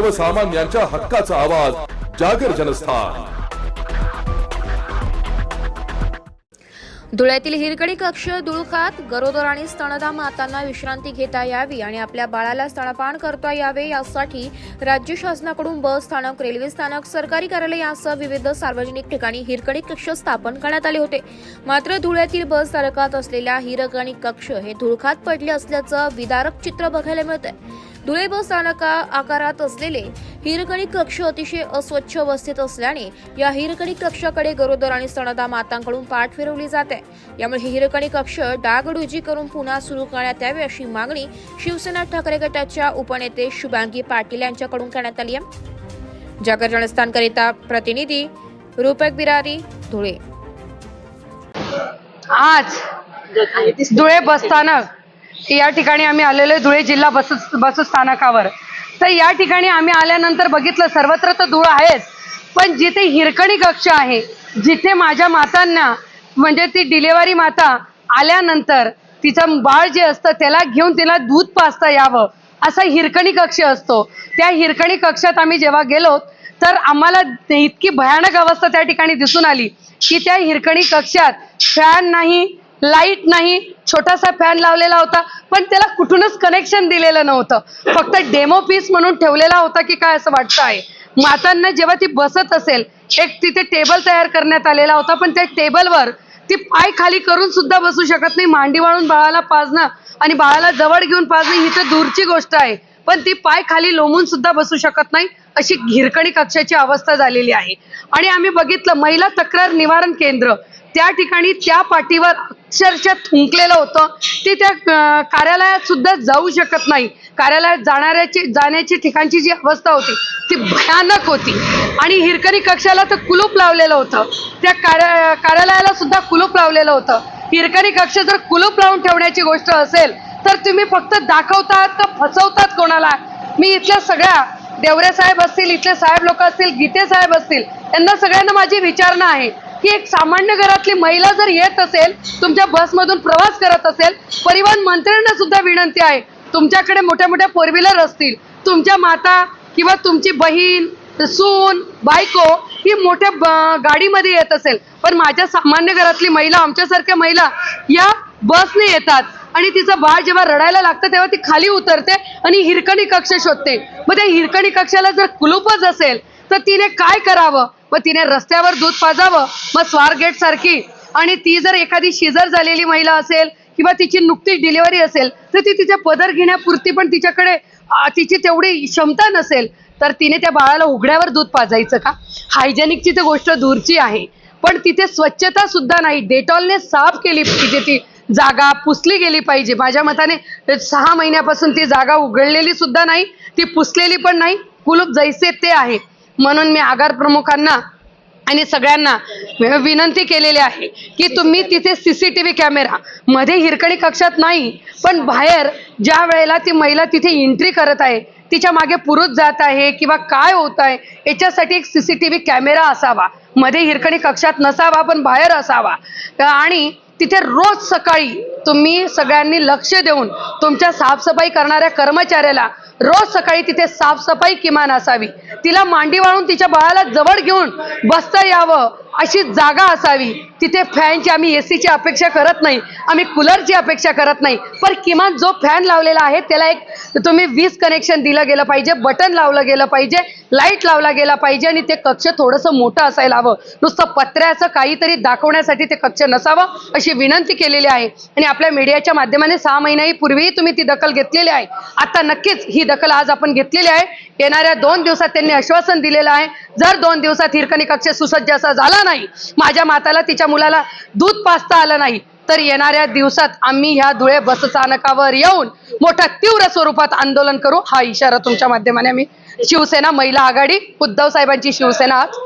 सर्वसामान्यांच्या हक्काचा आवाज जागर जनस्थान. धुळ्यातील हिरकणी कक्ष धुळकात गरोदर आणि स्तनदा मातांना विश्रांती घेता यावी आणि आपल्या बाळाला स्तनपान करता यावे यासाठी राज्य शासनाकडून बस स्थानक रेल्वे स्थानक सरकारी कार्यालय यासह विविध सार्वजनिक ठिकाणी हिरकणी कक्ष स्थापन करण्यात आले होते. मात्र धुळ्यातील बस स्थानकात असलेल्या हिरकणी कक्ष हे धुळखात पडले असल्याचं विदारक चित्र बघायला मिळतंय. धुळे बस स्थानका आकारात असलेले हिरकणी कक्ष अतिशय अस्वच्छ अवस्थेत असल्याने या हिरकणी कक्षाकडे गरोदर आणि स्तनदा मातांकडून पाठ फिरवली जाते. यामुळे हिरकणी कक्ष डागडुजी करून पुन्हा सुरू करण्यात यावे अशी मागणी शिवसेना ठाकरे गटाच्या उपनेते शुभांगी पाटील यांच्याकडून करण्यात आली आहे. जागर जनस्थानकरिता प्रतिनिधी रूपक बिरारी धुळे. आज धुळे बसस्थानक या ठिकाणी आम्ही आलेलो आहे धुळे जिल्हा बस बस स्थानकावर तर या ठिकाणी आम्ही आल्यानंतर बघितलं सर्वत्र तर धूळ आहेच पण जिथे हिरकणी कक्ष आहे जिथे माझ्या मातांना म्हणजे ती डिलेवरी माता आल्यानंतर तिचं बाळ जे असतं त्याला घेऊन तिला दूध पाचता यावं असा हिरकणी कक्ष असतो. त्या हिरकणी कक्षात आम्ही जेव्हा गेलो तर आम्हाला इतकी भयानक अवस्था त्या ठिकाणी दिसून आली की त्या हिरकणी कक्षात फॅन नाही लाइट नाही छोटासा फॅन लावलेला होता पण त्याला कुठूनच कनेक्शन दिलेलं नव्हतं. फक्त डेमो पीस म्हणून ठेवलेला होता की काय असं वाटतं आहे. मातांना जेव्हा ती बसत असेल एक तिथे टेबल तयार करण्यात आलेला होता पण त्या टेबलवर ती पाय खाली करून सुद्धा बसू शकत नाही. मांडी वाळून बाळाला पाजणं आणि बाळाला जवळ घेऊन पाजणं ही तर दूरची गोष्ट आहे. पण ती पाय खाली लोंबून सुद्धा बसू शकत नाही अशी हिरकणी कक्षाची अवस्था झालेली आहे. आणि आम्ही बघितलं महिला तक्रार निवारण केंद्र त्या ठिकाणी त्या पाठीवर अक्षरशः थुंकलेलं होतं. ती त्या कार्यालयात सुद्धा जाऊ शकत नाही. कार्यालयात जाणाऱ्याची जाण्याची ठिकाणची जी अवस्था होती ती भयानक होती. आणि हिरकणी कक्षाला तर कुलूप लावलेलं होतं. त्या कार्या कार्यालयाला सुद्धा कुलूप लावलेलं होतं. हिरकणी कक्ष जर कुलूप लावून ठेवण्याची गोष्ट असेल तर तुम्ही फक्त दाखवतात का फसवतात कोणाला? मी इथल्या सगळ्या देवरे साहेब असतील इथले साहेब लोक असतील गीते साहेब असतील यांना सगळ्यांना माझी विचारणा आहे. की एक सामान्य घरातली महिला जर येत असेल तुमच्या बसमधून प्रवास करत असेल परिवहन मंत्र्यांना सुद्धा विनंती आहे तुमच्याकडे मोठ्या मोठ्या फोर व्हीलर असतील तुमच्या माता किंवा तुमची बहीण सून बायको ही मोठ्या गाडीमध्ये येत असेल पण माझ्या सामान्य घरातली महिला आमच्यासारख्या महिला या बसने येतात आणि तिचं बाळ जेव्हा रडायला लागतं तेव्हा ती खाली उतरते आणि हिरकणी कक्ष शोधते. मग त्या हिरकणी कक्षाला जर कुलूपच असेल तर तिने काय करावं? मग तिने रस्त्यावर दूध पाजावं मग स्वारगेट सारखी. आणि ती जर एखादी शिजर झालेली महिला असेल किंवा तिची नुकतीच डिलिव्हरी असेल तर ती तिच्या पदर घेण्यापुरती पण तिच्याकडे तिची तेवढी क्षमता नसेल तर तिने त्या बाळाला उघड्यावर दूध पाजायचं का? हायजेनिकची तर गोष्ट दूरची आहे. पण तिथे स्वच्छता सुद्धा नाही. डेटॉलने साफ केली पाहिजे ती जागा पुसली गेली पाहिजे. माझ्या मताने सहा महिन्यापासून ती जागा उघडलेली सुद्धा नाही ती पुसलेली पण नाही. कुलूप जैसे ते आहे. म्हणून मी आगार प्रमुखांना आणि सगळ्यांना विनंती केलेली आहे की तुम्ही तिथे C C T V camera मध्ये हिरकणी कक्षात नाही पण बाहेर ज्या वेळेला ती महिला तिथे एंट्री करत आहे तिच्यामागे पुरुष जात आहे किंवा काय होत आहे याच्यासाठी एक C C T V camera असावा. मध्ये हिरकणी कक्षात नसावा पण बाहेर असावा. आणि तिथे रोज सकाळी तुम्ही सगळ्यांनी लक्ष देऊन तुमच्या साफसफाई करणाऱ्या कर्मचाऱ्याला रोज सकाळी तिथे साफसफाई किमान असावी. तिला मांडी वाळून तिच्या बाळाला जवळ घेऊन बसता यावं अशी जागा असावी. तिथे फॅनची आम्ही ए सीची अपेक्षा करत नाही. आम्ही कूलरची अपेक्षा करत नाही. पण किमान जो फॅन लावलेला आहे त्याला एक तुम्ही वीज कनेक्शन दिलं गेलं पाहिजे बटन लावलं गेलं पाहिजे. लाइट लावला गेला पाहिजे आणि ते कक्ष थोडंसं मोठं असायला हवं. नुसतं पत्र्याचं काहीतरी दाखवण्यासाठी ते कक्ष नसावं अशी विनंती केलेली आहे. आणि आपल्या मीडियाच्या माध्यमाने सहा महिन्यापूर्वीही तुम्ही ती दखल घेतलेली आहे. आता नक्कीच ही दखल आज आपण घेतलेली आहे. येणाऱ्या दोन दिवसात त्यांनी आश्वासन दिलेलं आहे. जर दोन दिवसात हिरकणी कक्ष सुसज्ज असा झाला नाही माझ्या माताला तिच्या मुलाला दूध पाचता आलं नाही तर येणाऱ्या दिवसात आम्ही ह्या धुळे बसस्थानकावर येऊन मोठ्या तीव्र स्वरूपात आंदोलन करू. हा इशारा तुमच्या माध्यमाने आम्ही शिवसेना महिला आघाडी उद्धव साहेबांची शिवसेना आज